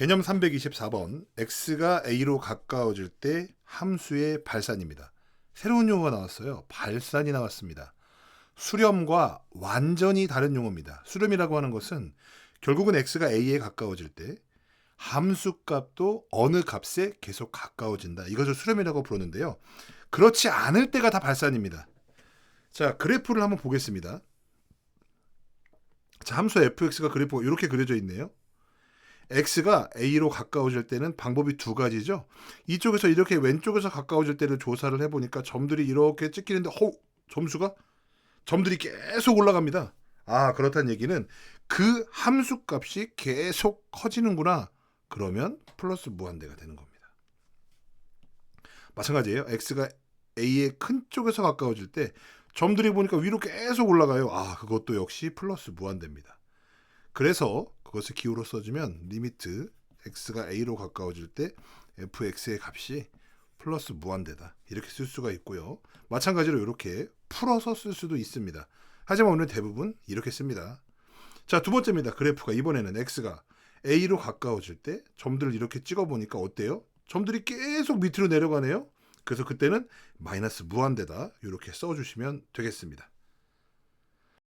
개념 324번 x가 a로 가까워질 때 함수의 발산입니다. 새로운 용어가 나왔어요. 발산이 나왔습니다. 수렴과 완전히 다른 용어입니다. 수렴이라고 하는 것은 결국은 x가 a에 가까워질 때 함수 값도 어느 값에 계속 가까워진다. 이것을 수렴이라고 부르는데요. 그렇지 않을 때가 다 발산입니다. 자, 그래프를 한번 보겠습니다. 자, 함수 fx가 그래프가 이렇게 그려져 있네요. X가 a로 가까워질 때는 방법이 두 가지죠. 이쪽에서 이렇게 왼쪽에서 가까워질 때를 조사를 해보니까 점들이 이렇게 찍히는데 호 점수가 점들이 계속 올라갑니다. 아 그렇다는 얘기는 그 함수 값이 계속 커지는구나. 그러면 플러스 무한대가 되는 겁니다. 마찬가지예요. x가 a의 큰 쪽에서 가까워질 때 점들이 보니까 위로 계속 올라가요. 아 그것도 역시 플러스 무한대입니다. 그래서 그것을 기호로 써주면 리미트 x가 a로 가까워질 때 fx의 값이 플러스 무한대다 이렇게 쓸 수가 있고요. 마찬가지로 이렇게 풀어서 쓸 수도 있습니다. 하지만 오늘 대부분 이렇게 씁니다. 자 두 번째입니다. 그래프가 이번에는 x가 a로 가까워질 때 점들을 이렇게 찍어 보니까 어때요? 점들이 계속 밑으로 내려가네요. 그래서 그때는 마이너스 무한대다 이렇게 써 주시면 되겠습니다.